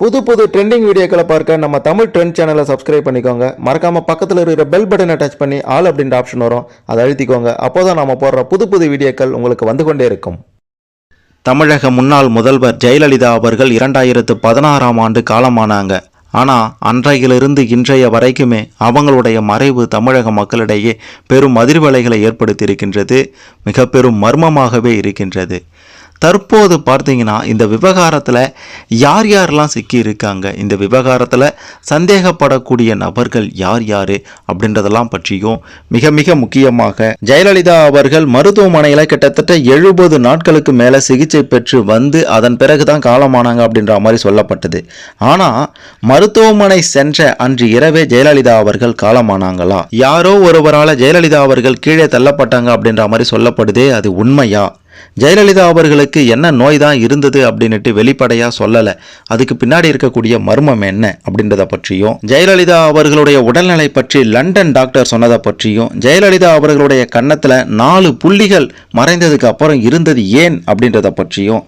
புது புது ட்ரெண்டிங் வீடியோக்களை பார்க்க நம்ம தமிழ் ட்ரெண்ட் சேனலை சப்ஸ்கிரைப் பண்ணிக்கோங்க. மறக்காமல் பக்கத்தில் இருக்கிற பெல் பட்டனை டச் பண்ணி ஆல் அப்படின்ற ஆப்ஷன் வரும். அதை அழுத்திக்கோங்க. அப்போதான் நம்ம போடுற புது புது வீடியோக்கள் உங்களுக்கு வந்து கொண்டே இருக்கும். தமிழக முன்னாள் முதல்வர் ஜெயலலிதா அவர்கள் இரண்டாயிரத்து பதினாறாம் ஆண்டு காலமானாங்க. ஆனால் அன்றையிலிருந்து இன்றைய வரைக்குமே அவங்களுடைய மறைவு தமிழக மக்களிடையே பெரும் அதிர்வலைகளை ஏற்படுத்தியிருக்கின்றது மிக பெரும் மர்மமாகவே இருக்கின்றது. தற்போது பார்த்தீங்கன்னா இந்த விவகாரத்தில் யார் யாரெல்லாம் சிக்கி இருக்காங்க இந்த விவகாரத்தில் சந்தேகப்படக்கூடிய நபர்கள் யார் யார்? அப்படின்றதெல்லாம் பற்றியும் மிக மிக முக்கியமாக ஜெயலலிதா அவர்கள் மருத்துவமனையில் கிட்டத்தட்ட எழுபது நாட்களுக்கு மேலே சிகிச்சை பெற்று வந்து அதன் பிறகு தான் காலமானாங்க அப்படின்ற மாதிரி சொல்லப்பட்டது. ஆனால் மருத்துவமனை சென்ற அன்று இரவே ஜெயலலிதா அவர்கள் காலமானாங்களா? யாரோ ஒருவரால் ஜெயலலிதா அவர்கள் கீழே தள்ளப்பட்டாங்க அப்படின்ற மாதிரி சொல்லப்படுதே அது உண்மையா? ஜெயலலிதா அவர்களுக்கு என்ன நோய் தான் இருந்தது அப்படின்னுட்டு வெளிப்படையாக சொல்லலை. அதுக்கு பின்னாடி இருக்கக்கூடிய மர்மம் என்ன அப்படின்றத பற்றியும் ஜெயலலிதா அவர்களுடைய உடல்நிலை பற்றி லண்டன் டாக்டர் சொன்னதை பற்றியும் ஜெயலலிதா அவர்களுடைய கன்னத்தில் நாலு புள்ளிகள் மறைந்ததுக்கு அப்புறம் இருந்தது ஏன் அப்படின்றத பற்றியும்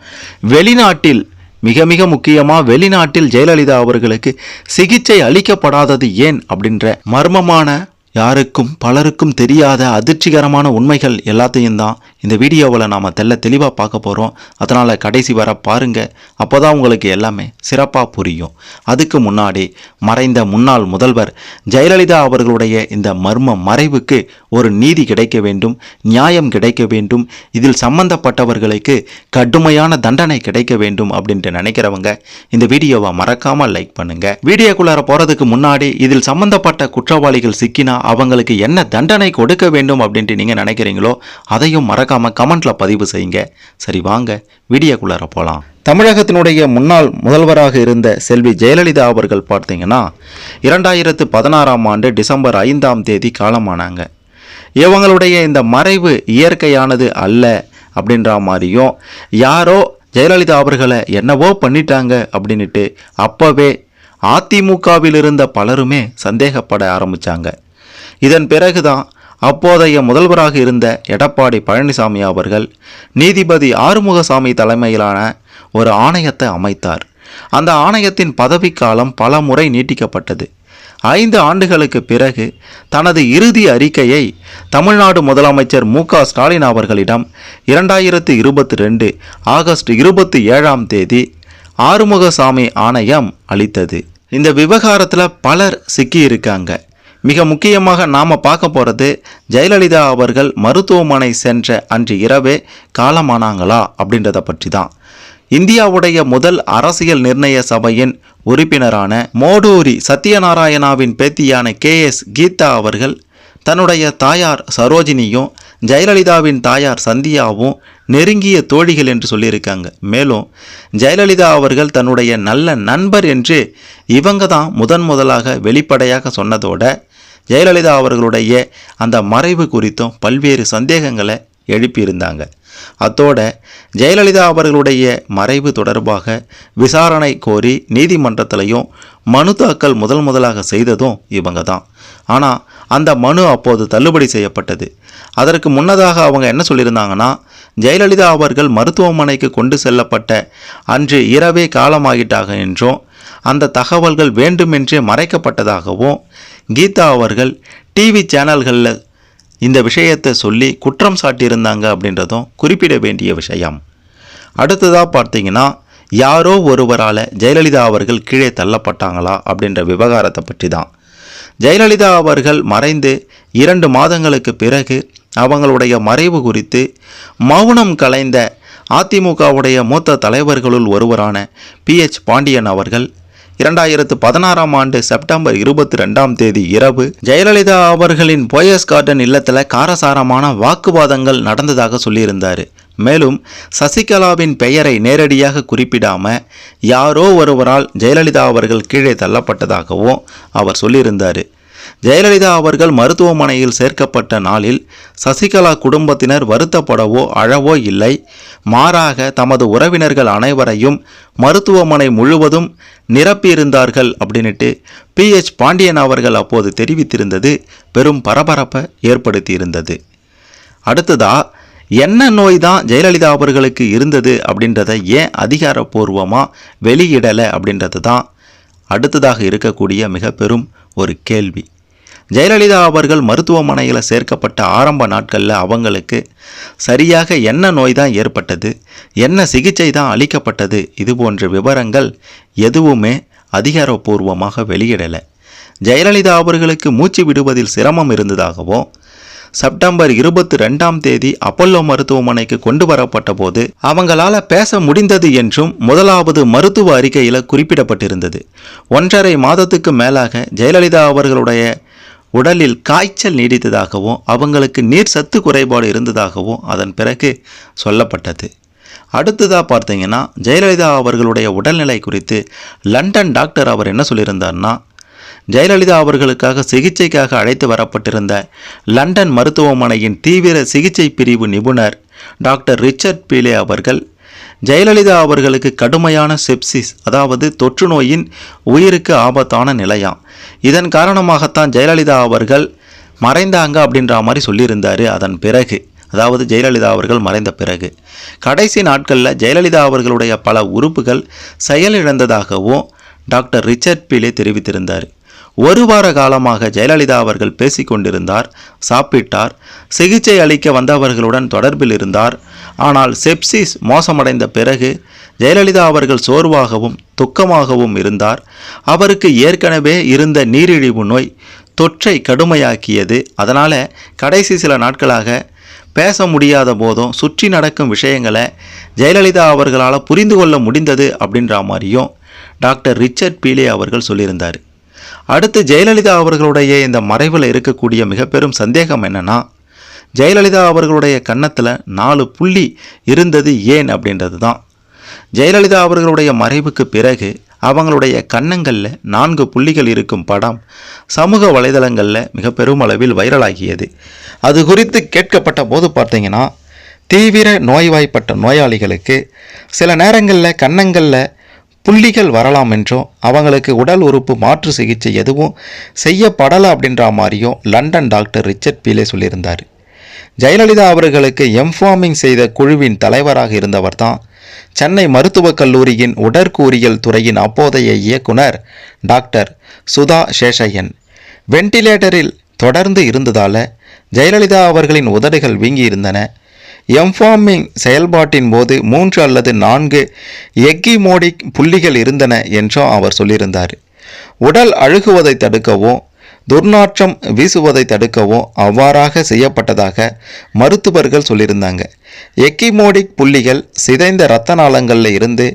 வெளிநாட்டில் மிக மிக முக்கியமாக வெளிநாட்டில் ஜெயலலிதா அவர்களுக்கு சிகிச்சை அளிக்கப்படாதது ஏன் அப்படின்ற மர்மமான யாருக்கும் பலருக்கும் தெரியாத அதிர்ச்சிகரமான உண்மைகள் எல்லாத்தையும் தான் இந்த வீடியோவில் நாம் தெல்ல தெளிவாக பார்க்க போகிறோம் அதனால் கடைசி வர பாருங்க. அப்போ தான் உங்களுக்கு எல்லாமே சிறப்பாக புரியும். அதுக்கு முன்னாடி மறைந்த முன்னாள் முதல்வர் ஜெயலலிதா அவர்களுடைய இந்த மர்ம மறைவுக்கு ஒரு நீதி கிடைக்க வேண்டும் நியாயம் கிடைக்க வேண்டும் இதில் சம்பந்தப்பட்டவர்களுக்கு கடுமையான தண்டனை கிடைக்க வேண்டும் அப்படின்ட்டு நினைக்கிறவங்க இந்த வீடியோவை மறக்காமல் லைக் பண்ணுங்க. வீடியோக்குள்ளார போகிறதுக்கு முன்னாடி இதில் சம்பந்தப்பட்ட குற்றவாளிகள் சிக்கினா அவங்களுக்கு என்ன தண்டனை கொடுக்க வேண்டும் அப்படின்ட்டு நீங்கள் நினைக்கிறீங்களோ அதையும் மறக்காம கமெண்ட்ல பதிவு செய்யுங்க. சரி வாங்க வீடியோக்குள்ளார போகலாம் தமிழகத்தினுடைய முன்னாள் முதல்வராக இருந்த செல்வி ஜெயலலிதா அவர்கள் பார்த்தீங்கன்னா இரண்டாயிரத்து பதினாறாம் ஆண்டு டிசம்பர் ஐந்தாம் தேதி காலமானாங்க. இவங்களுடைய இந்த மறைவு இயற்கையானது அல்ல அப்படின்ற மாதிரியும் யாரோ ஜெயலலிதா அவர்களை என்னவோ பண்ணிட்டாங்க அப்படின்னுட்டு அப்போவே அதிமுகவில் இருந்த பலருமே சந்தேகப்பட ஆரம்பித்தாங்க இதன் பிறகுதான் அப்போதைய முதல்வராக இருந்த எடப்பாடி பழனிசாமி அவர்கள் நீதிபதி ஆறுமுகசாமி தலைமையிலான ஒரு ஆணையத்தை அமைத்தார். அந்த ஆணையத்தின் பதவிக்காலம் பல முறை நீட்டிக்கப்பட்டது. ஐந்து ஆண்டுகளுக்கு பிறகு தனது இறுதி அறிக்கையை தமிழ்நாடு முதலமைச்சர் மு க ஸ்டாலின் அவர்களிடம் இரண்டாயிரத்து இருபத்தி ரெண்டு ஆகஸ்ட் இருபத்தி ஏழாம் தேதி ஆறுமுகசாமி ஆணையம் அளித்தது. இந்த விவகாரத்தில் பலர் சிக்கியிருக்காங்க. மிக முக்கியமாக நாம் பார்க்க போகிறது ஜெயலலிதா அவர்கள் மருத்துவமனை சென்ற அன்று இரவே காலமானாங்களா அப்படின்றத பற்றி தான் இந்தியாவுடைய முதல் அரசியல் நிர்ணய சபையின் உறுப்பினரான மோடூரி சத்யநாராயணாவின் பேத்தியான கே எஸ் கீதா அவர்கள் தன்னுடைய தாயார் சரோஜினியும் ஜெயலலிதாவின் தாயார் சந்தியாவும் நெருங்கிய தோழிகள் என்று சொல்லியிருக்காங்க. மேலும் ஜெயலலிதா அவர்கள் தன்னுடைய நல்ல நண்பர் என்று இவங்க தான் முதன் முதலாக வெளிப்படையாக சொன்னதோட ஜெயலலிதா அவர்களுடைய அந்த மறைவு குறித்தும் பல்வேறு சந்தேகங்களை எழுப்பியிருந்தாங்க. அத்தோட ஜெயலலிதா அவர்களுடைய மறைவு தொடர்பாக விசாரணை கோரி நீதிமன்றத்திலையும் மனு தாக்கல் முதல் முதலாக செய்ததும் இவங்க தான் ஆனால் அந்த மனு அப்போது தள்ளுபடி செய்யப்பட்டது. அதற்கு முன்னதாக அவங்க என்ன சொல்லியிருந்தாங்கன்னா ஜெயலலிதா அவர்கள் மருத்துவமனைக்கு கொண்டு செல்லப்பட்ட அன்று இரவே காலமாகிட்டாக என்றும் அந்த தகவல்கள் வேண்டுமென்றே மறைக்கப்பட்டதாகவும் கீதா அவர்கள் டிவி சேனல்களில் இந்த விஷயத்தை சொல்லி குற்றம் சாட்டியிருந்தாங்க அப்படின்றதும் குறிப்பிட வேண்டிய விஷயம். அடுத்ததாக பார்த்தீங்கன்னா யாரோ ஒருவரால் ஜெயலலிதா அவர்கள் கீழே தள்ளப்பட்டாங்களா அப்படின்ற விவகாரத்தை பற்றி தான் ஜெயலலிதா அவர்கள் மறைந்து இரண்டு மாதங்களுக்கு பிறகு அவங்களுடைய மறைவு குறித்து மௌனம் கலைந்த அதிமுகவுடைய மூத்த தலைவர்களுள் ஒருவரான பிஎச் பாண்டியன் அவர்கள் இரண்டாயிரத்து பதினாறாம் ஆண்டு செப்டம்பர் இருபத்தி ரெண்டாம் தேதி இரவு ஜெயலலிதா அவர்களின் போயஸ் கார்டன் இல்லத்தில் காரசாரமான வாக்குவாதங்கள் நடந்ததாக சொல்லியிருந்தார். மேலும் சசிகலாவின் பெயரை நேரடியாக குறிப்பிடாம யாரோ ஒருவரால் ஜெயலலிதா அவர்கள் கீழே தள்ளப்பட்டதாகவும் அவர் சொல்லியிருந்தார். ஜெயலலிதா அவர்கள் மருத்துவமனையில் சேர்க்கப்பட்ட நாளில் சசிகலா குடும்பத்தினர் வருத்தப்படவோ அழவோ இல்லை. மாறாக தமது உறவினர்கள் அனைவரையும் மருத்துவமனை முழுவதும் நிரப்பியிருந்தார்கள் அப்படின்னுட்டு பிஹெச் பாண்டியன் அவர்கள் அப்போது தெரிவித்திருந்தது பெரும் பரபரப்பை ஏற்படுத்தியிருந்தது. அடுத்ததா என்ன நோய் தான் ஜெயலலிதா அவர்களுக்கு இருந்தது அப்படின்றத ஏன் அதிகாரப்பூர்வமாக வெளியிடலை அப்படின்றது தான் அடுத்ததாக இருக்கக்கூடிய மிக பெரும் ஒரு கேள்வி. ஜெயலலிதா அவர்கள் மருத்துவமனையில் சேர்க்கப்பட்ட ஆரம்ப நாட்களில் அவங்களுக்கு சரியாக என்ன நோய் தான் ஏற்பட்டது என்ன சிகிச்சை தான் அளிக்கப்பட்டது இது போன்ற விவரங்கள் எதுவுமே அதிகாரப்பூர்வமாக வெளியிடலை. ஜெயலலிதா அவர்களுக்கு மூச்சு விடுவதில் சிரமம் இருந்ததாகவும் செப்டம்பர் இருபத்தி ரெண்டாம் தேதி அப்பல்லோ மருத்துவமனைக்கு கொண்டு வரப்பட்ட போது அவங்களால பேச முடிந்தது என்றும் முதலாவது மருத்துவ அறிக்கையில் குறிப்பிடப்பட்டிருந்தது. ஒன்றரை மாதத்துக்கு மேலாக ஜெயலலிதா அவர்களுடைய உடலில் காய்ச்சல் நீடித்ததாகவும் அவங்களுக்கு நீர் சத்து குறைபாடு இருந்ததாகவும் அதன் பிறகு சொல்லப்பட்டது. அடுத்ததாக பார்த்தீங்கன்னா ஜெயலலிதா அவர்களுடைய உடல்நிலை குறித்து லண்டன் டாக்டர் அவர் என்ன சொல்லியிருந்தார்னா ஜெயலலிதா அவர்களுக்காக சிகிச்சைக்காக அழைத்து வரப்பட்டிருந்த லண்டன் மருத்துவமனையின் தீவிர சிகிச்சை பிரிவு நிபுணர் டாக்டர் ரிச்சர்ட் பீலே அவர்கள் ஜெயலலிதா அவர்களுக்கு கடுமையான செப்சிஸ் அதாவது தொற்று நோயின் உயிருக்கு ஆபத்தான நிலையாம். இதன் காரணமாகத்தான் ஜெயலலிதா அவர்கள் மறைந்தாங்க அப்படின்ற மாதிரி சொல்லியிருந்தார் அதன் பிறகு. அதாவது ஜெயலலிதா அவர்கள் மறைந்த பிறகு. கடைசி நாட்களில் ஜெயலலிதா அவர்களுடைய பல உறுப்புகள் செயலிழந்ததாகவும் டாக்டர் ரிச்சர்ட் பீலே தெரிவித்திருந்தார். ஒரு வார காலமாக ஜெயலலிதா அவர்கள் பேசிக்கொண்டிருந்தார் சாப்பிட்டார் சிகிச்சை அளிக்க வந்தவர்களுடன் தொடர்பில் இருந்தார். ஆனால் செப்சிஸ் மோசமடைந்த பிறகு ஜெயலலிதா அவர்கள் சோர்வாகவும் துக்கமாகவும் இருந்தார். அவருக்கு ஏற்கனவே இருந்த நீரிழிவு நோய் தொற்றை கடுமையாக்கியது. அதனால் கடைசி சில நாட்களாக பேச முடியாத போதும் சுற்றி நடக்கும் விஷயங்களை ஜெயலலிதா அவர்களால் புரிந்து கொள்ள முடிந்தது அப்படின்ற மாதிரியும் டாக்டர் ரிச்சர்ட் பீலே அவர்கள் சொல்லியிருந்தார். அடுத்து ஜெயலலிதா அவர்களுடைய இந்த மறைவில் இருக்கக்கூடிய மிக பெரும் சந்தேகம் என்னென்னா ஜெயலலிதா அவர்களுடைய கன்னத்தில் நாலு புள்ளி இருந்தது ஏன் அப்படின்றது தான் ஜெயலலிதா அவர்களுடைய மறைவுக்கு பிறகு அவங்களுடைய கன்னங்களில் நான்கு புள்ளிகள் இருக்கும் படம் சமூக வலைதளங்களில் மிக பெரும் அளவில் வைரலாகியது. அது குறித்து கேட்கப்பட்ட போது பார்த்தீங்கன்னா தீவிர நோய்வாய்ப்பட்ட நோயாளிகளுக்கு சில நேரங்களில் கன்னங்களில் புள்ளிகள் வரலாம் என்றும் அவங்களுக்கு உடல் உறுப்பு மாற்று சிகிச்சை எதுவும் செய்யப்படலை அப்படின்ற மாதிரியும் லண்டன் டாக்டர் ரிச்சர்ட் பீலே சொல்லியிருந்தார். ஜெயலலிதா அவர்களுக்கு எம்ஃபார்மிங் செய்த குழுவின் தலைவராக இருந்தவர் தான் சென்னை மருத்துவக் கல்லூரியின் உடற்கூறியல் துறையின் அப்போதைய இயக்குனர் டாக்டர் சுதா சேஷையன். வெண்டிலேட்டரில் தொடர்ந்து இருந்ததால் ஜெயலலிதா அவர்களின் உதடுகள் வீங்கியிருந்தன. எம்ஃபார்மிங் செயல்பாட்டின் போது மூன்று அல்லது நான்கு எக்கிமோடிக் புள்ளிகள் இருந்தன என்றும் அவர் சொல்லியிருந்தார். உடல் அழுகுவதை தடுக்கவும் துர்நாற்றம் வீசுவதை தடுக்கவும் அவ்வாறாக செய்யப்பட்டதாக மருத்துவர்கள் சொல்லியிருந்தாங்க. எக்கிமோடிக் புள்ளிகள் சிதைந்த இரத்த நாளங்களில் இருந்து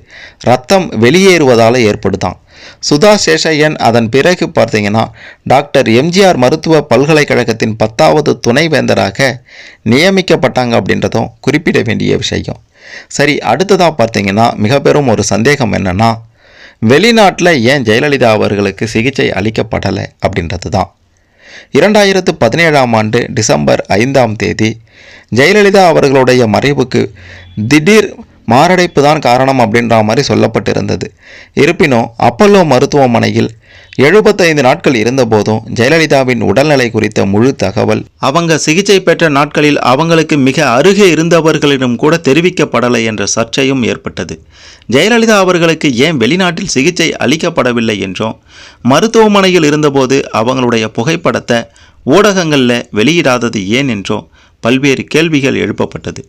ரத்தம் வெளியேறுவதால் ஏற்படுதான். சுதா சேஷையன் அதன் பிறகு பார்த்தீங்கன்னா டாக்டர் எம்ஜிஆர் மருத்துவ பல்கலைக்கழகத்தின் பத்தாவது துணைவேந்தராக நியமிக்கப்பட்டாங்க அப்படின்றதும் குறிப்பிட வேண்டிய விஷயம். சரி அடுத்ததாக பார்த்தீங்கன்னா மிக பெரும் ஒரு சந்தேகம் என்னென்னா வெளிநாட்டில் ஏன் ஜெயலலிதா அவர்களுக்கு சிகிச்சை அளிக்கப்படலை அப்படின்றது தான் இரண்டாயிரத்து பதினேழாம் ஆண்டு டிசம்பர் ஐந்தாம் தேதி ஜெயலலிதா அவர்களுடைய மறைவுக்கு திடீர் மாரடைப்பு தான் காரணம் அப்படின்ற மாதிரி சொல்லப்பட்டிருந்தது. இருப்பினும் அப்பல்லோ மருத்துவமனையில் எழுபத்தைந்து நாட்கள் இருந்தபோதும் ஜெயலலிதாவின் உடல்நிலை குறித்த முழு தகவல் அவங்க சிகிச்சை பெற்ற நாட்களில் அவங்களுக்கு மிக அருகே இருந்தவர்களிடம் கூட தெரிவிக்கப்படலை என்ற சர்ச்சையும் ஏற்பட்டது. ஜெயலலிதா அவர்களுக்கு ஏன் வெளிநாட்டில் சிகிச்சை அளிக்கப்படவில்லை என்றும் மருத்துவமனையில் இருந்தபோது அவங்களுடைய புகைப்படத்தை ஊடகங்களில் வெளியிடாதது ஏன் என்றும் பல்வேறு கேள்விகள் எழுப்பப்பட்டது.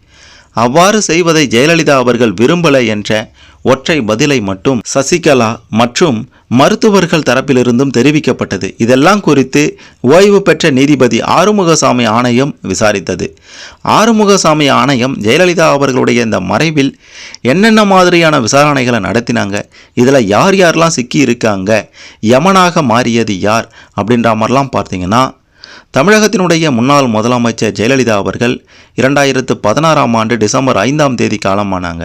அவ்வாறு செய்வதை ஜெயலலிதா அவர்கள் விரும்பலை என்ற ஒற்றை பதிலை மட்டும் சசிகலா மற்றும் மருத்துவர்கள் தரப்பிலிருந்தும் தெரிவிக்கப்பட்டது. இதெல்லாம் குறித்து ஓய்வு பெற்ற நீதிபதி ஆறுமுகசாமி ஆணையம் விசாரித்தது. ஆறுமுகசாமி ஆணையம் ஜெயலலிதா அவர்களுடைய இந்த மறைவில் என்னென்ன மாதிரியான விசாரணைகளை நடத்தினாங்க இதில் யார் யாரெல்லாம் சிக்கி இருக்காங்க யமனாக மாறியது யார் அப்படின்ற மாதிரிலாம் பார்த்தீங்கன்னா தமிழகத்தினுடைய முன்னாள் முதலமைச்சர் ஜெயலலிதா அவர்கள் இரண்டாயிரத்து பதினாறாம் ஆண்டு டிசம்பர் ஐந்தாம் தேதி காலமானாங்க.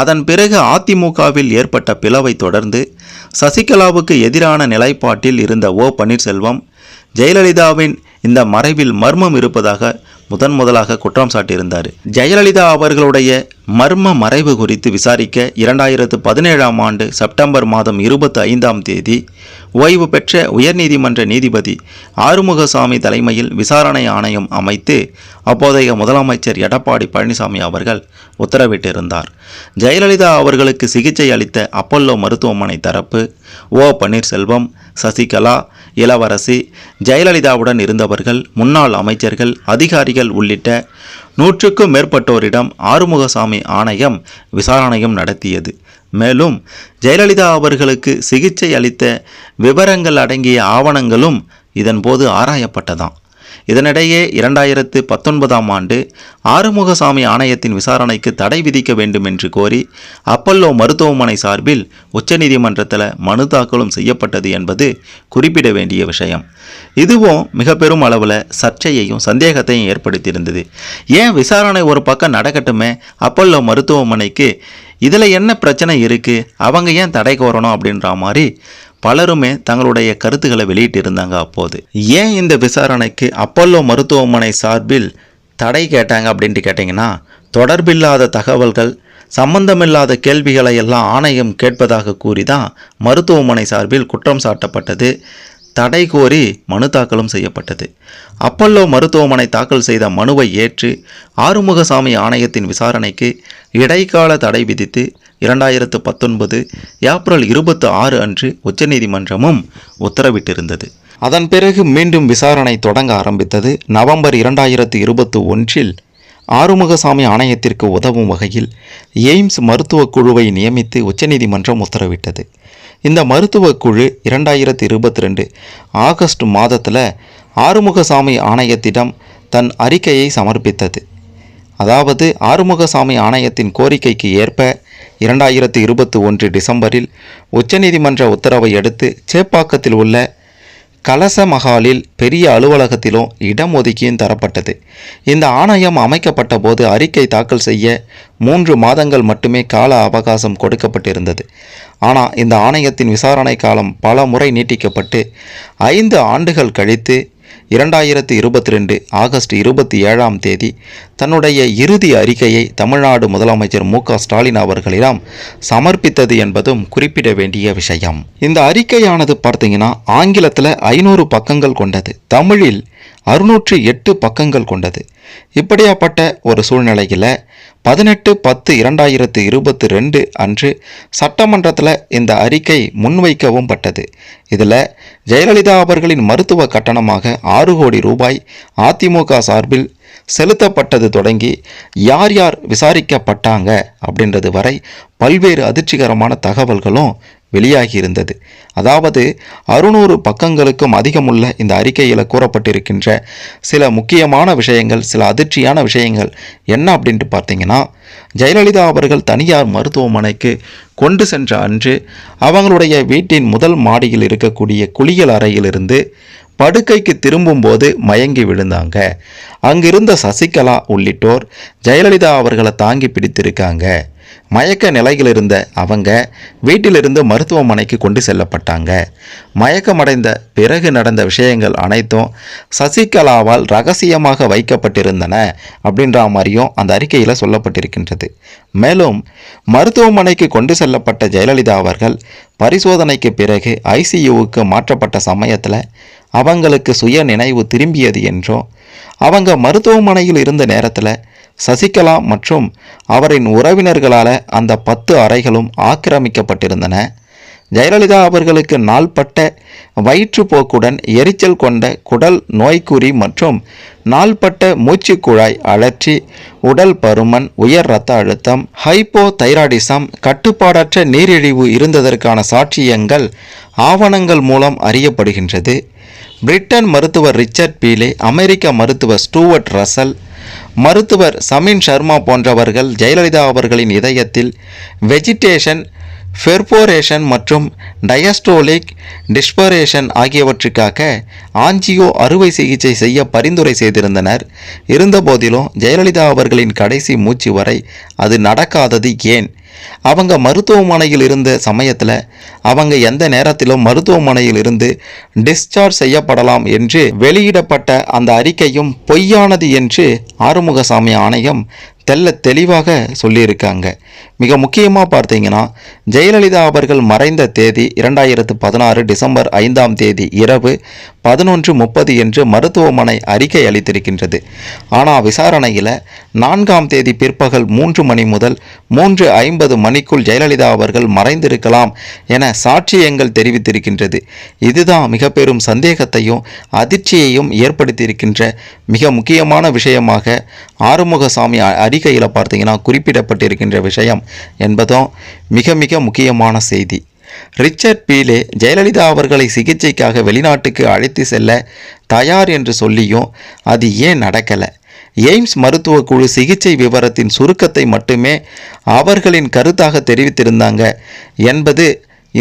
அதன் பிறகு அதிமுகவில் ஏற்பட்ட பிளவை தொடர்ந்து சசிகலாவுக்கு எதிரான நிலைப்பாட்டில் இருந்த ஓ பன்னீர்செல்வம் ஜெயலலிதாவின் இந்த மறைவில் மர்மம் இருப்பதாக முதன் முதலாக குற்றம் சாட்டியிருந்தார். ஜெயலலிதா அவர்களுடைய மர்ம மறைவு குறித்து விசாரிக்க இரண்டாயிரத்து பதினேழாம் ஆண்டு செப்டம்பர் மாதம் இருபத்தி ஐந்தாம் தேதி ஓய்வு பெற்ற உயர்நீதிமன்ற நீதிபதி ஆறுமுகசாமி தலைமையில் விசாரணை ஆணையம் அமைத்து அப்போதைய முதலமைச்சர் எடப்பாடி பழனிசாமி அவர்கள் உத்தரவிட்டிருந்தார். ஜெயலலிதா அவர்களுக்கு சிகிச்சை அளித்த அப்பல்லோ மருத்துவமனை தரப்பு ஓ பன்னீர்செல்வம் சசிகலா இளவரசி ஜெயலலிதாவுடன் இருந்தவர்கள் முன்னாள் அமைச்சர்கள் அதிகாரிகள் உள்ளிட்ட நூற்றுக்கும் மேற்பட்டோரிடம் ஆறுமுகசாமி ஆணையம் விசாரணையும் நடத்தியது. மேலும் ஜெயலலிதா அவர்களுக்கு சிகிச்சை அளித்த விவரங்கள் அடங்கிய ஆவணங்களும் இதன்போது ஆராயப்பட்டதாம். இதனிடையே இரண்டாயிரத்து பத்தொன்பதாம் ஆண்டு ஆறுமுகசாமி ஆணையத்தின் விசாரணைக்கு தடை விதிக்க வேண்டும் என்று கோரி அப்பல்லோ மருத்துவமனை சார்பில் உச்சநீதிமன்றத்தில் மனு தாக்கலும் செய்யப்பட்டது என்பது குறிப்பிட வேண்டிய விஷயம். இதுவும் மிக பெரும் அளவில் சர்ச்சையையும் சந்தேகத்தையும் ஏற்படுத்தியிருந்தது. ஏன் விசாரணை ஒரு பக்கம் நடக்கட்டுமே அப்பல்லோ மருத்துவமனைக்கு இதில் என்ன பிரச்சனை இருக்குது அவங்க ஏன் தடை கோரணும் அப்படின்ற மாதிரி பலருமே தங்களுடைய கருத்துக்களை வெளியிட்டிருந்தாங்க அப்போது. ஏன் இந்த விசாரணைக்கு அப்பல்லோ மருத்துவமனை சார்பில் தடை கேட்டாங்க அப்படின்ட்டு கேட்டிங்கன்னா தொடர்பில்லாத தகவல்கள் சம்பந்தமில்லாத கேள்விகளை எல்லாம் ஆணையம் கேட்பதாக கூறி தான் மருத்துவமனை சார்பில் குற்றம் சாட்டப்பட்டது தடை கோரி மனு தாக்கலும் செய்யப்பட்டது. அப்பல்லோ மருத்துவமனை தாக்கல் செய்த மனுவை ஏற்று ஆறுமுகசாமி ஆணையத்தின் விசாரணைக்கு இடைக்கால தடை விதித்து இரண்டாயிரத்து பத்தொன்பது ஏப்ரல் இருபத்தி ஆறு அன்று உச்சநீதிமன்றமும் உத்தரவிட்டிருந்தது. அதன் பிறகு மீண்டும் விசாரணை தொடங்க ஆரம்பித்தது. நவம்பர் இரண்டாயிரத்து இருபத்தி ஒன்றில் ஆறுமுகசாமி ஆணையத்திற்கு உதவும் வகையில் எய்ம்ஸ் மருத்துவக் குழுவை நியமித்து உச்சநீதிமன்றம் உத்தரவிட்டது. இந்த மருத்துவக் குழு இரண்டாயிரத்தி இருபத்தி ரெண்டு ஆகஸ்ட் மாதத்தில் ஆறுமுகசாமி ஆணையத்திடம் தன் அறிக்கையை சமர்ப்பித்தது. அதாவது ஆறுமுகசாமி ஆணையத்தின் கோரிக்கைக்கு ஏற்ப இரண்டாயிரத்தி இருபத்தி ஒன்று டிசம்பரில் உச்சநீதிமன்ற உத்தரவை அடுத்து சேப்பாக்கத்தில் உள்ள கலச மகாலில் பெரிய அலுவலகத்திலும் இடம் ஒதுக்கியும் தரப்பட்டது. இந்த ஆணையம் அமைக்கப்பட்ட போது அறிக்கை தாக்கல் செய்ய மூன்று மாதங்கள் மட்டுமே கால அவகாசம் கொடுக்கப்பட்டிருந்தது. ஆனால் இந்த ஆணையத்தின் விசாரணை காலம் பல முறை நீட்டிக்கப்பட்டு ஐந்து ஆண்டுகள் கழித்து இரண்டாயிரத்தி இருபத்தி ரெண்டு ஆகஸ்ட் இருபத்தி ஏழாம் தேதி தன்னுடைய இறுதி அறிக்கையை தமிழ்நாடு முதலமைச்சர் மு க ஸ்டாலின் அவர்களிடம் சமர்ப்பித்தது என்பதும் குறிப்பிட வேண்டிய விஷயம். இந்த அறிக்கையானது பார்த்தீங்கன்னா ஆங்கிலத்தில் ஐநூறு பக்கங்கள் கொண்டது. தமிழில் அறுநூற்றி எட்டு பக்கங்கள் கொண்டது. இப்படியாப்பட்ட ஒரு சூழ்நிலையில் பதினெட்டு பத்து இரண்டாயிரத்து இருபத்தி ரெண்டு அன்று சட்டமன்றத்தில் இந்த அறிக்கை முன்வைக்கவும் பட்டது. இதில் ஜெயலலிதா அவர்களின் மருத்துவ கட்டணமாக ஆறு கோடி ரூபாய் அதிமுக சார்பில் செலுத்தப்பட்டது தொடங்கி யார் யார் விசாரிக்கப்பட்டாங்க அப்படின்றது வரை பல்வேறு அதிர்ச்சிகரமான தகவல்களும் வெளியாகியிருந்தது. அதாவது அறுநூறு பக்கங்களுக்கும் அதிகமுள்ள இந்த அறிக்கையில் கூறப்பட்டிருக்கின்ற சில முக்கியமான விஷயங்கள் சில அதிர்ச்சியான விஷயங்கள் என்ன அப்படின்ட்டு பார்த்தீங்கன்னா ஜெயலலிதா அவர்கள் தனியார் மருத்துவமனைக்கு கொண்டு சென்ற அன்று அவங்களுடைய வீட்டின் முதல் மாடியில் இருக்கக்கூடிய குளியல் அறையிலிருந்து படுக்கைக்கு திரும்பும்போது மயங்கி விழுந்தாங்க. அங்கிருந்த சசிகலா உள்ளிட்டோர் ஜெயலலிதா அவர்களை தாங்கி பிடித்திருக்காங்க. மயக்க நிலையில் இருந்த அவங்க வீட்டிலிருந்து மருத்துவமனைக்கு கொண்டு செல்லப்பட்டாங்க. மயக்கமடைந்த பிறகு நடந்த விஷயங்கள் அனைத்தும் சசிகலாவால் ரகசியமாக வைக்கப்பட்டிருந்தன அப்படின்ற மாதிரியும் அந்த அறிக்கையில் சொல்லப்பட்டிருக்கின்றது. மேலும் மருத்துவமனைக்கு கொண்டு செல்லப்பட்ட ஜெயலலிதா அவர்கள் பரிசோதனைக்கு பிறகு ஐசியூவுக்கு மாற்றப்பட்ட சமயத்தில் அவங்களுக்கு சுய நினைவு திரும்பியது என்றும் அவங்க மருத்துவமனையில் இருந்த நேரத்தில் சசிகலா மற்றும் அவரின் உறவினர்களால் அந்த பத்து அறைகளும் ஆக்கிரமிக்கப்பட்டிருந்தன. ஜெயலலிதா அவர்களுக்கு நாள்பட்ட வயிற்றுப்போக்குடன் எரிச்சல் கொண்ட குடல் நோய்க்குறி மற்றும் நாள்பட்ட மூச்சுக்குழாய் அழற்சி உடல் பருமன் உயர் இரத்த அழுத்தம் ஹைப்போ தைராய்டிசம் கட்டுப்பாடற்ற நீரிழிவு இருந்ததற்கான சாட்சியங்கள் ஆவணங்கள் மூலம் அறியப்படுகின்றது. பிரிட்டன் மருத்துவர் ரிச்சர்ட் பீலே அமெரிக்க மருத்துவர் ஸ்டூவர்ட் ரசல் மருத்துவர் சமீன் சர்மா போன்றவர்கள் ஜெயலலிதா அவர்களின் இதயத்தில் வெஜிடேஷன் ஃபெர்போரேஷன் மற்றும் டயஸ்டோலிக் டிஸ்பரேஷன் ஆகியவற்றுக்காக ஆஞ்சியோ அறுவை சிகிச்சை செய்ய பரிந்துரை செய்திருந்தனர். இருந்தபோதிலும் ஜெயலலிதா அவர்களின் கடைசி மூச்சு வரை அது நடக்காதது ஏன்? அவங்க மருத்துவமனையில் இருந்த சமயத்தில் அவங்க எந்த நேரத்திலும் மருத்துவமனையில் இருந்து டிஸ்சார்ஜ் செய்யப்படலாம் என்று வெளியிடப்பட்ட அந்த அறிக்கையும் பொய்யானது என்று ஆறுமுகசாமி ஆணையம் தெல்ல தெளிவாக சொல்லியிருக்காங்க. மிக முக்கியமாக பார்த்தீங்கன்னா ஜெயலலிதா அவர்கள் மறைந்த தேதி இரண்டாயிரத்து பதினாறு டிசம்பர் ஐந்தாம் தேதி இரவு பதினொன்று முப்பது என்று மருத்துவமனை அறிக்கை அளித்திருக்கின்றது. ஆனால் விசாரணையில் நான்காம் தேதி பிற்பகல் மூன்று மணி முதல் மூன்று ஐம்பது மணிக்குள் ஜெயலலிதா அவர்கள் மறைந்திருக்கலாம் என சாட்சியங்கள் தெரிவித்திருக்கின்றது. இதுதான் மிக பெரும் சந்தேகத்தையும் அதிர்ச்சியையும் ஏற்படுத்தியிருக்கின்ற மிக முக்கியமான விஷயமாக ஆறுமுகசாமி அறி அறிக்கையில் பார்த்தீங்கன்னா குறிப்பிடப்பட்டிருக்கின்ற விஷயம் என்பதும் மிக மிக முக்கியமான செய்தி. ரிச்சர்ட் பீலே ஜெயலலிதா அவர்களை சிகிச்சைக்காக வெளிநாட்டுக்கு அழைத்து செல்ல தயார் என்று சொல்லியும் அது ஏன் நடக்கலை? எய்ம்ஸ் மருத்துவ குழு சிகிச்சை விவரத்தின் சுருக்கத்தை மட்டுமே அவர்களின் கருத்தாக தெரிவித்திருந்தாங்க என்பது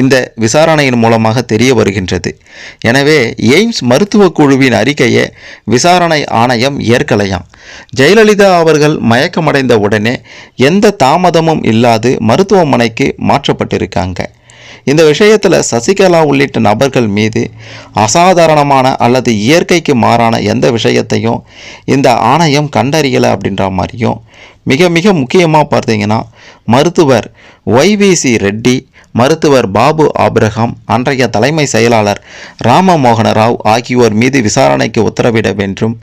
இந்த விசாரணையின் மூலமாக தெரிய வருகின்றது. எனவே எய்ம்ஸ் மருத்துவ குழுவின் அறிக்கையை விசாரணை ஆணையம் ஏற்கலையாம். ஜெயலலிதா அவர்கள் மயக்கமடைந்த உடனே எந்த தாமதமும் இல்லாது மருத்துவமனைக்கு மாற்றப்பட்டிருக்காங்க. இந்த விஷயத்தில் சசிகலா உள்ளிட்ட நபர்கள் மீது அசாதாரணமான அல்லது இயற்கைக்கு மாறான எந்த விஷயத்தையும் இந்த ஆணையம் கண்டறியலை அப்படின்ற மாதிரியும் மிக மிக முக்கியமாக பார்த்தீங்கன்னா மருத்துவர் ஒய்விசி ரெட்டி மருத்துவர் பாபு ஆப்ரஹாம் அன்றைய தலைமை செயலாளர் ராமமோகன ராவ் ஆகியோர் மீது விசாரணைக்கு உத்தரவிட வேண்டும்.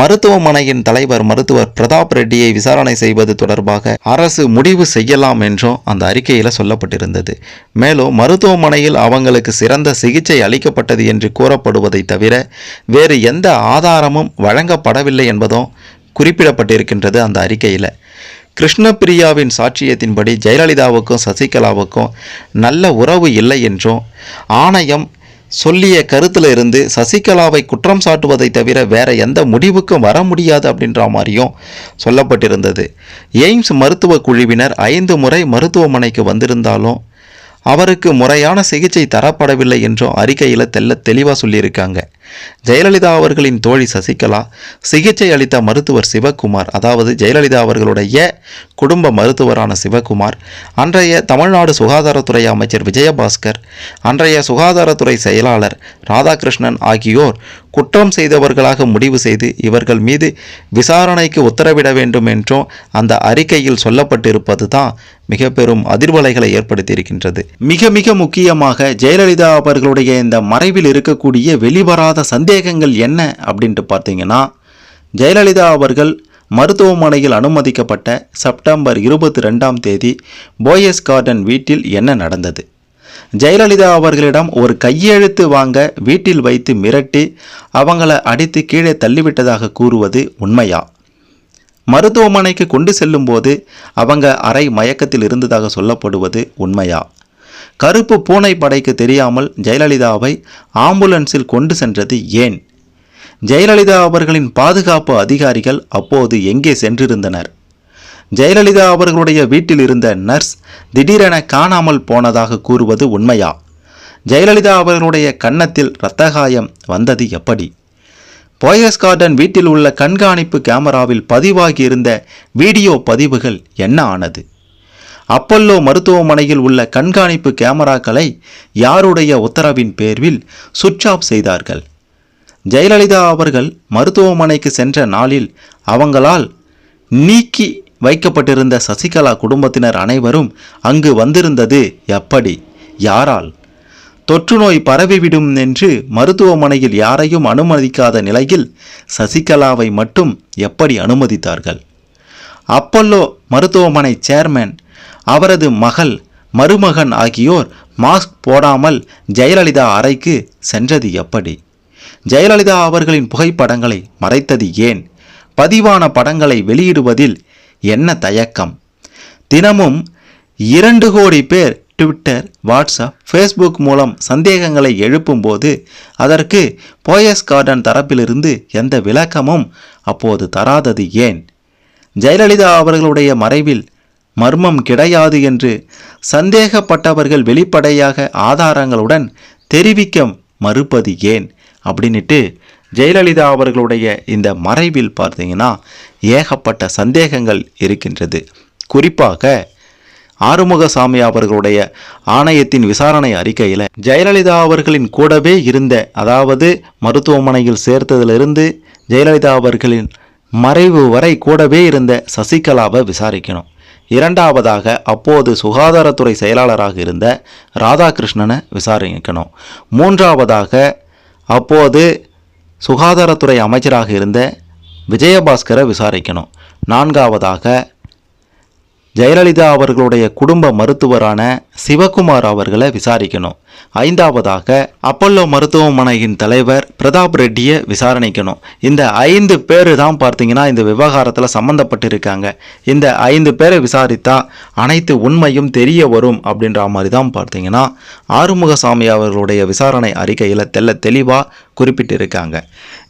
மருத்துவமனையின் தலைவர் மருத்துவர் பிரதாப் ரெட்டியை விசாரணை செய்வது தொடர்பாக அரசு முடிவு செய்யலாம் என்றும் அந்த அறிக்கையில் சொல்லப்பட்டிருந்தது. மேலும் மருத்துவமனையில் அவங்களுக்கு சிறந்த சிகிச்சை அளிக்கப்பட்டது என்று கூறப்படுவதை தவிர வேறு எந்த ஆதாரமும் வழங்கப்படவில்லை என்பதும் குறிப்பிடப்பட்டிருக்கின்றது அந்த அறிக்கையில். கிருஷ்ணபிரியாவின் சாட்சியத்தின்படி ஜெயலலிதாவுக்கும் சசிகலாவுக்கும் நல்ல உறவு இல்லை என்றும் ஆணையம் சொல்லிய கருத்தில் இருந்து சசிகலாவை குற்றம் சாட்டுவதை தவிர வேற எந்த முடிவுக்கும் வர முடியாது அப்படின்ற மாதிரியும் சொல்லப்பட்டிருந்தது. எய்ம்ஸ் மருத்துவ குழுவினர் ஐந்து முறை மருத்துவமனைக்கு வந்திருந்தாலும் அவருக்கு முறையான சிகிச்சை தரப்படவில்லை என்றும் அறிக்கையில் தெல்ல தெளிவாக சொல்லியிருக்காங்க. ஜெயலலிதா அவர்களின் தோழி சசிகலா சிகிச்சை அளித்த மருத்துவர் சிவகுமார் அதாவது ஜெயலலிதா அவர்களுடைய குடும்ப மருத்துவரான சிவகுமார் அன்றைய தமிழ்நாடு சுகாதாரத்துறை அமைச்சர் விஜயபாஸ்கர் அன்றைய சுகாதாரத்துறை செயலாளர் ராதாகிருஷ்ணன் ஆகியோர் குற்றம் செய்தவர்களாக முடிவு செய்து இவர்கள் மீது விசாரணைக்கு உத்தரவிட வேண்டும் என்றும் அந்த அறிக்கையில் சொல்லப்பட்டிருப்பது தான் மிக பெரும் அதிர்வலைகளை ஏற்படுத்தியிருக்கின்றது. மிக மிக முக்கியமாக ஜெயலலிதா அவர்களுடைய இந்த மறைவில் இருக்கக்கூடிய வெளிவராத சந்தேகங்கள் என்ன அப்படின்ட்டு பார்த்தீங்கன்னா ஜெயலலிதா அவர்கள் மருத்துவமனையில் அனுமதிக்கப்பட்ட செப்டம்பர் இருபத்தி ரெண்டாம் தேதி போயஸ் கார்டன் வீட்டில் என்ன நடந்தது? ஜெயலலிதா அவர்களிடம் ஒரு கையெழுத்து வாங்க வீட்டில் வைத்து மிரட்டி அவங்கள அடித்து கீழே தள்ளிவிட்டதாக கூறுவது உண்மையா? மருத்துவமனைக்கு கொண்டு செல்லும்போது அவங்க அரை மயக்கத்தில் இருந்ததாக சொல்லப்படுவது உண்மையா? கருப்பு பூனை படைக்கு தெரியாமல் ஜெயலலிதாவை ஆம்புலன்ஸில் கொண்டு சென்றது ஏன்? ஜெயலலிதா அவர்களின் பாதுகாப்பு அதிகாரிகள் அப்போது எங்கே சென்றிருந்தனர்? ஜெயலலிதா அவர்களுடைய வீட்டில் இருந்த நர்ஸ் திடீரென காணாமல் போனதாக கூறுவது உண்மையா? ஜெயலலிதா அவர்களுடைய கன்னத்தில் இரத்தகாயம் வந்தது எப்படி? போயஸ் கார்டன் வீட்டில் உள்ள கண்காணிப்பு கேமராவில் பதிவாகியிருந்த வீடியோ பதிவுகள் என்ன ஆனது? அப்பல்லோ மருத்துவமனையில் உள்ள கண்காணிப்பு கேமராக்களை யாருடைய உத்தரவின் பேர்வில் சுவிட்ச் ஆஃப் செய்தார்கள்? ஜெயலலிதா அவர்கள் மருத்துவமனைக்கு சென்ற நாளில் அவங்களால் நீக்கி வைக்கப்பட்டிருந்த சசிகலா குடும்பத்தினர் அனைவரும் அங்கு வந்திருந்தது எப்படி? யாரால்? தொற்று நோய் பரவிவிடும் என்று மருத்துவமனையில் யாரையும் அனுமதிக்காத நிலையில் சசிகலாவை மட்டும் எப்படி அனுமதித்தார்கள்? அப்பல்லோ மருத்துவமனை சேர்மேன் அவரது மகள் மருமகன் ஆகியோர் மாஸ்க் போடாமல் ஜெயலலிதா அறைக்கு சென்றது எப்படி? ஜெயலலிதா அவர்களின் புகைப்படங்களை மறைத்தது ஏன்? பதிவான படங்களை வெளியிடுவதில் என்ன தயக்கம்? தினமும் இரண்டு கோடி பேர் ட்விட்டர் வாட்ஸ்அப் ஃபேஸ்புக் மூலம் சந்தேகங்களை எழுப்பும்போது அதற்கு போயஸ் கார்டன் தரப்பிலிருந்து எந்த விளக்கமும் அப்போது தராதது ஏன்? ஜெயலலிதா அவர்களுடைய மறைவில் மர்மம் கிடையாது என்று சந்தேகப்பட்டவர்கள் வெளிப்படையாக ஆதாரங்களுடன் தெரிவிக்க மறுப்பது ஏன்? அப்படின்னுட்டு ஜெயலலிதா அவர்களுடைய இந்த மறைவில் பார்த்தீங்கன்னா ஏகப்பட்ட சந்தேகங்கள் இருக்கின்றது. குறிப்பாக ஆறுமுகசாமி அவர்களுடைய ஆணையத்தின் விசாரணை அறிக்கையில் ஜெயலலிதா அவர்களின் கூடவே இருந்த அதாவது மருத்துவமனையில் சேர்த்ததிலிருந்து ஜெயலலிதா அவர்களின் மறைவு வரை கூடவே இருந்த சசிகலாவை விசாரிக்கணும். இரண்டாவதாக அப்போது சுகாதாரத்துறை செயலாளராக இருந்த ராதாகிருஷ்ணனை விசாரிக்கணும். மூன்றாவதாக அப்போது சுகாதாரத்துறை அமைச்சராக இருந்த விஜயபாஸ்கரை விசாரிக்கணும். நான்காவதாக ஜெயலலிதா அவர்களுடைய குடும்ப மருத்துவரான சிவகுமார் அவர்களை விசாரிக்கணும். ஐந்தாவதாக அப்பல்லோ மருத்துவமனையின் தலைவர் பிரதாப் ரெட்டியை விசாரணைக்கணும். இந்த ஐந்து பேர் தான் பார்த்தீங்கன்னா இந்த விவகாரத்தில் சம்மந்தப்பட்டிருக்காங்க இந்த ஐந்து பேரை விசாரித்தா அனைத்து உண்மையும் தெரிய வரும் அப்படின்ற மாதிரி தான் பார்த்தீங்கன்னா ஆறுமுகசாமி அவர்களுடைய விசாரணை அறிக்கையில் தெல்ல தெளிவாக குறிப்பிட்டிருக்காங்க.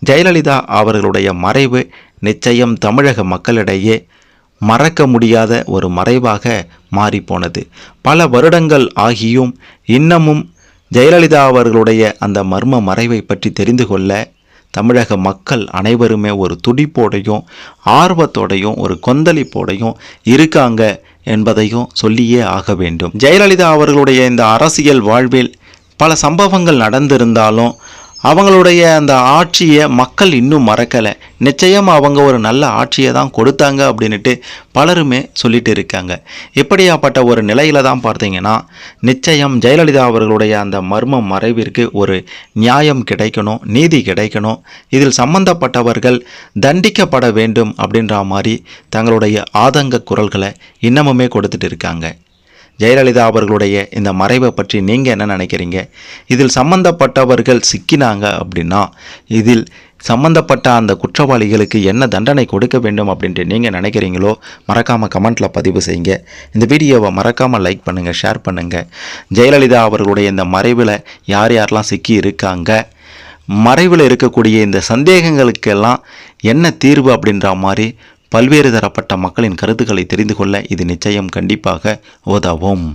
ஜெயலலிதா அவர்களுடைய மறைவு நிச்சயம் தமிழக மக்களிடையே மறக்க முடியாத ஒரு மறைவாக மாறிப்போனது. பல வருடங்கள் ஆகியும் இன்னமும் ஜெயலலிதா அவர்களுடைய அந்த மர்ம மறைவை பற்றி தெரிந்து கொள்ள தமிழக மக்கள் அனைவருமே ஒரு துடிப்போடையும் ஆர்வத்தோடையும் ஒரு கொந்தளிப்போடையும் இருக்காங்க என்பதையும் சொல்லியே ஆக வேண்டும். ஜெயலலிதா அவர்களுடைய இந்த அரசியல் வாழ்வில் பல சம்பவங்கள் நடந்திருந்தாலும் அவங்களுடைய அந்த ஆட்சியை மக்கள் இன்னும் மறக்கலை. நிச்சயம் அவங்க ஒரு நல்ல ஆட்சியை தான் கொடுத்தாங்க அப்படின்ட்டு பலருமே சொல்லிட்டு இருக்காங்க. இப்படியாப்பட்ட ஒரு நிலையில தான் பார்த்தீங்கன்னா நிச்சயம் ஜெயலலிதா அவர்களுடைய அந்த மர்ம மறைவிற்கு ஒரு நியாயம் கிடைக்கணும் நீதி கிடைக்கணும். இதில் சம்பந்தப்பட்டவர்கள் தண்டிக்கப்பட வேண்டும் அப்படின்ற மாதிரி தங்களுடைய ஆதங்க குரல்களை இன்னமுமே கொடுத்துட்டு இருக்காங்க. ஜெயலலிதா அவர்களுடைய இந்த மறைவை பற்றி நீங்கள் என்ன நினைக்கிறீங்க? இதில் சம்பந்தப்பட்டவர்கள் சிக்கினாங்க அப்படின்னா இதில் சம்பந்தப்பட்ட அந்த குற்றவாளிகளுக்கு என்ன தண்டனை கொடுக்க வேண்டும் அப்படின்ட்டு நீங்கள் நினைக்கிறீங்களோ மறக்காமல் கமெண்ட்டில் பதிவு செய்யுங்க. இந்த வீடியோவை மறக்காமல் லைக் பண்ணுங்கள் ஷேர் பண்ணுங்கள் ஜெயலலிதா அவர்களுடைய இந்த மறைவில் யார் யாரெல்லாம் சிக்கி இருக்காங்க மறைவில் இருக்கக்கூடிய இந்த சந்தேகங்களுக்கெல்லாம் என்ன தீர்வு அப்படின்ற மாதிரி பல்வேறு தரப்பட்ட மக்களின் கருத்துக்களை தெரிந்து கொள்ள இது நிச்சயம் கண்டிப்பாக உதவும்.